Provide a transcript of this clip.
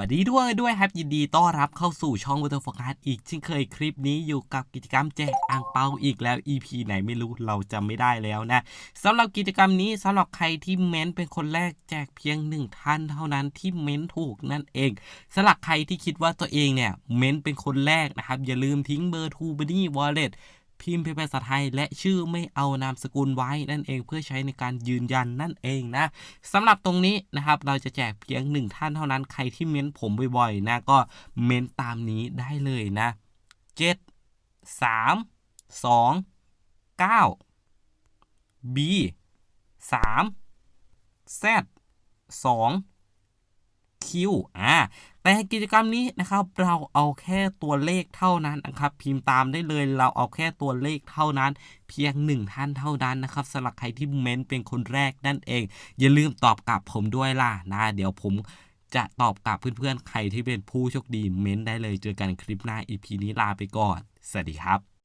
วัสดีด้วยด้วยครับยินดีต้อนรับเข้าสู่ช่องวัตถุโฟกัสอีกเช่นเคยคลิปนี้อยู่กับกิจกรรมแจกอ่างเปาอีกแล้ว EP ไหนไม่รู้เราจะไม่ได้แล้วนะสำหรับกิจกรรมนี้สำหรับใครที่เม้นเป็นคนแรกแจกเพียงหนึ่งท่านเท่านั้นที่เม้นถูกนั่นเองสำหรับใครที่คิดว่าตัวเองเนี่ยเม้นเป็นคนแรกนะครับอย่าลืมทิ้งเบอร์ทูบันนี่วอลเล็ต พิมพ์เป็นภาษาไทย และชื่อไม่เอานามสกุลไว้นั่นเองเพื่อใช้ในการยืนยันนั่นเองนะสำหรับตรงนี้นะครับเราจะแจกเพียงหนึ่งท่านเท่านั้นใครที่เม้นผมบ่อยๆนะก็เม้นตามนี้ได้เลยนะเจ็ดสามสองเก้า B สาม Z สองคิวอ่า แต่กิจกรรมนี้นะครับเราเอาแค่ตัวเลขเท่านั้นนะครับ พิมพ์ตามได้เลยเราเอาแค่ตัวเลขเท่านั้น เพียงหนึ่งท่านเท่านั้นนะครับสำหรับใครที่เม้นเป็นคนแรกนั่นเอง อย่าลืมตอบกลับผมด้วยล่ะนะเดี๋ยวผมจะตอบกลับเพื่อนๆ ใครที่เป็นผู้โชคดีเม้นได้เลย เจอกันคลิปหน้า EP นี้ลาไปก่อน สวัสดีครับ